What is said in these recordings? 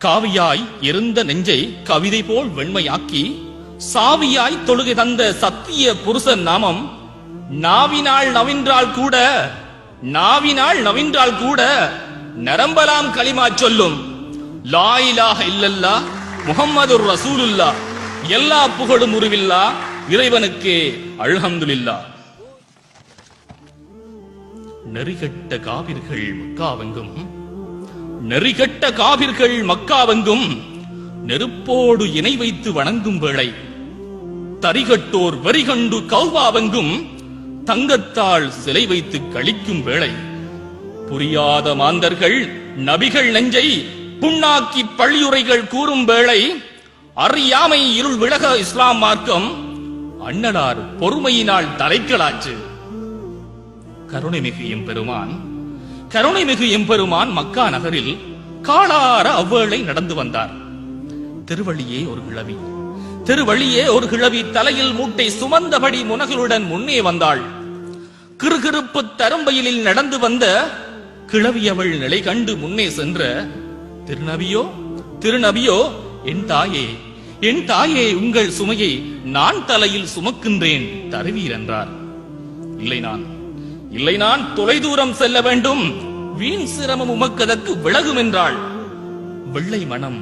காவியாய் இருந்த நெஞ்சை கவிதை போல் வெண்மையாக்கி சாவியாய் தொழுகை தந்த சத்திய புருஷன் நாமம் நாவினால் நவின்றால் கூட நாவினால் நவின்றால் கூட நரம்பலாம் களிமா சொல்லும் லா இல்லல்லா முகம்மது ரசூலுல்லா எல்லா புகழும் உருவில்லா இறைவனுக்கே அல்ஹம்துலில்லா. நெறிகட்ட காவிர்கள் மக்காவெங்கும் நெறிகட்ட காவிர்கள் மக்காவெங்கும் நெருப்போடு இணை வைத்து வணங்கும் வேளை. தரிகட்டோர் வரிகண்டு கௌவாவெங்கும் தங்கத்தால் சிலை வைத்து கழிக்கும் வேளை. புரியாத மாந்தர்கள் நபிகள் நெஞ்சை புண்ணாக்கி பழியுரைகள் கூறும் வேளை. அறியாமை இருள் விலக இஸ்லாம் மார்க்கம் அண்ணனார் பொறுமையினால் தலைக்கலாச்சு கருணைமிகு எம்பெருமான் கருணைமிகு எம்பெருமான் மக்கா நகரில் காலார அவ்வேளை நடந்து வந்தார். திருவழியே ஒரு கிழவி. திருவழியே ஒரு கிழவி தலையில் மூட்டை சுமந்தபடி முனகளுடன் முன்னே வந்தாள். கிருகிருப்பு தரும்பயிலில் நடந்து வந்த கிழவி அவள் நிலை கண்டு முன்னே சென்ற திருநபியோ திருநபியோ என் தாயே என் தாயே உங்கள் சுமையை நான் தலையில் சுமக்கின்றேன் தருவீர் என்றார். இல்லை நான் இல்லை நான் தொலைதூரம் செல்ல வேண்டும். வீண் சிரமம் உமக்கதற்கு விலகும் என்றாள். வெள்ளை மனம்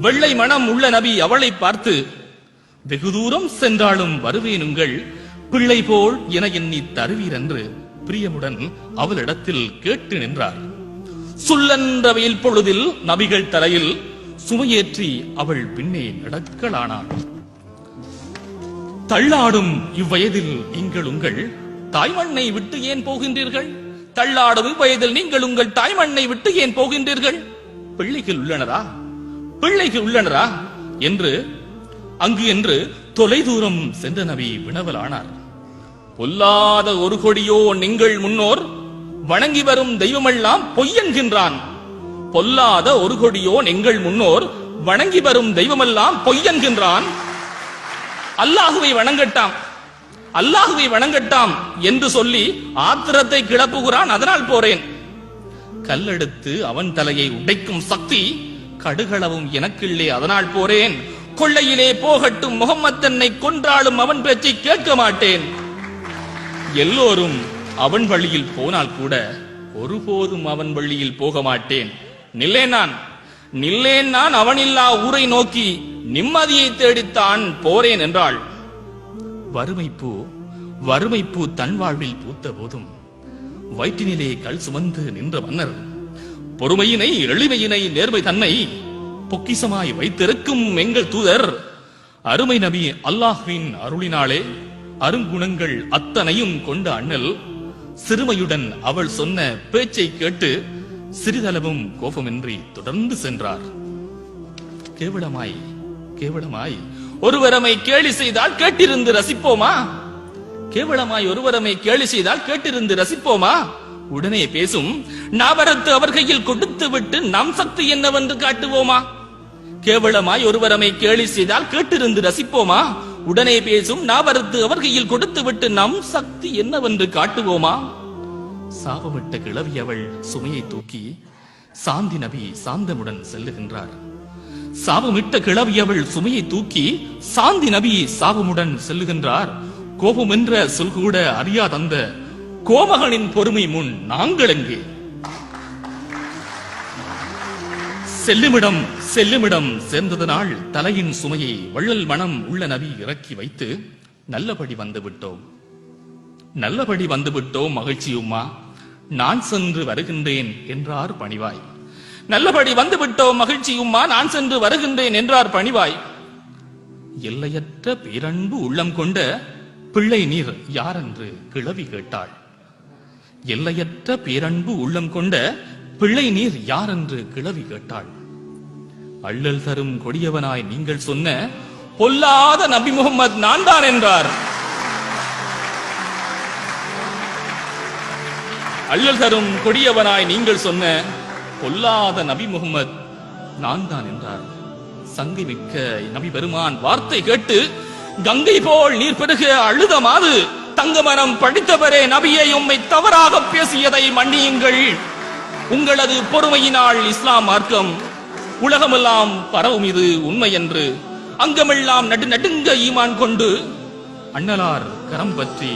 வெள்ளை மனம் உள்ள நபி அவளை பார்த்து வெகு தூரம் சென்றாலும் வருவேனுங்கள் பிள்ளை போல் என எண்ணி தருவீர் என்று பிரியமுடன் அவளிடத்தில் கேட்டு நின்றார். சுல்லன்ற வெயில் பொழுதில் நபிகள் தலையில் சுமையேற்றி அவள் பின்னே நடக்கலானாள். தள்ளாடும் இவ்வயதில் நீங்கள் உங்கள் தாய்மண்ணை விட்டு ஏன் போகின்றீர்கள்? தள்ளாடும் வயதில் நீங்கள் உங்கள் தாய்மண்ணை விட்டு ஏன் போகின்றீர்கள்? பிள்ளைகள் உள்ளனரா? பிள்ளைகள் உள்ளனரா? என்று அங்கு என்று தொலைதூரம் சென்ற நபி வினவலானார். பொல்லாத ஒரு கொடியோ நீங்கள் முன்னோர் வணங்கி வரும் தெய்வமெல்லாம் பொய்யன்கின்றான் பொல்லாத ஒரு கொடியோ எங்கள் முன்னோர் வணங்கி வரும் தெய்வமெல்லாம் பொய்யன்கின்றான் அல்லாஹுவை வணங்கட்டாம் அல்லாஹுவை வணங்கட்டாம் என்று சொல்லி ஆத்திரத்தை கிளப்புகிறான் அதனால் போறேன். கல்லெடுத்து அவன் தலையை உடைக்கும் சக்தி கடுகளவும் எனக்கில்லே அதனால் போறேன். கொள்ளையிலே போகட்டும் முகம்மத் தன்னை கொன்றாலும் அவன் பேச்சை கேட்க மாட்டேன். எல்லோரும் அவன் வழியில் போனால் கூட ஒருபோதும் அவன் வழியில் போக மாட்டேன். நில்லேன் நான். நில்லேன் நான் அவனில்லா ஊரை நோக்கி நிம்மதியை தேடித்தான் போறேன் என்றாள். வறுமைப்பூ வறுமைப்பூ தன் வாழ்வில் பூத்த போதும். வயிற்றினிலே கல் சுமந்து நின்ற மன்னர் பொறுமையினை எளிமையினை நேர்மை தன்னை பொக்கிசமாய் வைத்திருக்கும் எங்கள் தூதர் அருமை நபி அல்லாஹ்வின் அருளினாலே அருங்குணங்கள் அத்தனையும் கொண்ட அண்ணல் சிறுமையுடன் அவள் சொன்ன பேச்சை கேட்டு சிறிதளவும் கோபமின்றி தொடர்ந்து சென்றார். கேவலமாய் கேவலமாய் ஒருவரமை கேலி செய்தால் கேட்டிருந்து ரசிப்போமா? கேவலமாய் ஒருவரமை கேலி செய்தால் கேட்டிருந்து ரசிப்போமா? உடனே பேசும் நாவரத்து அவர் கையில் கொடுத்து விட்டு நம் சக்தி என்னவென்று காட்டுவோமா? கேவலமாய் ஒருவரமை கேலி செய்தால் கேட்டிருந்து ரசிப்போமா? உடனே பேசும் நாவரத்து அவர் கையில் கொடுத்து விட்டு நம் சக்தி என்னவென்று காட்டுவோமா? சாபமிட்ட கிளவி அவள் சுமையை தூக்கி சாந்தி நபி சாந்தமுடன் செல்லுகின்றார். சாபமிட்ட கிளவியவள் அவள் சுமையை தூக்கி சாந்தி நபி சாபமுடன் செல்லுகின்றார். கோபம் என்ற சொல் கூட அறியாதந்த கோமகனின் பொறுமை முன் நாங்கள் எங்கே? செல்லுமிடம் செல்லுமிடம் சேர்ந்ததனால் தலையின் சுமையை வள்ளல் மனம் உள்ள நபி இறக்கி வைத்து நல்லபடி வந்துவிட்டோம். நல்லபடி வந்துவிட்டோம் மகிழ்ச்சியும்மா. நான் சென்று வருகின்றேன் என்றார் பணிவாய். நல்லபடி வந்து விட்டோம் மகிழ்ச்சியும்மா நான் சென்று வருகின்றேன் என்றார் பணிவாய். எல்லையற்ற பேரன்பு உள்ளம் கொண்ட பிள்ளை நீர் யாரென்று கிளவி கேட்டாள். எல்லையற்ற பேரன்பு உள்ளம் கொண்ட பிள்ளை நீர் யாரென்று கிளவி கேட்டாள். அள்ளல் தரும் கொடியவனாய் நீங்கள் சொன்ன பொல்லாத நபி முகமது நான் தான் என்றார். அள்ளல் தரும் கொடியவனாய் நீங்கள் சொன்ன பொல்லாத நபி முகமது நான் தான் என்றார். சங்கை மிக்க நபி பெருமான் வார்த்தை கேட்டு கங்கை போல் நீர் பெருக அழுத மாது தங்கமரம் படித்தவரே நபியை உம்மை தவறாக பேசியதை மன்னியுங்கள். உங்களது பொறுமையினால் இஸ்லாம் மார்க்கம் உலகமெல்லாம் பரவும் இது உண்மை என்று அங்கமெல்லாம் நடு நடுங்க ஈமான் கொண்டு அண்ணலார் கரம் பற்றி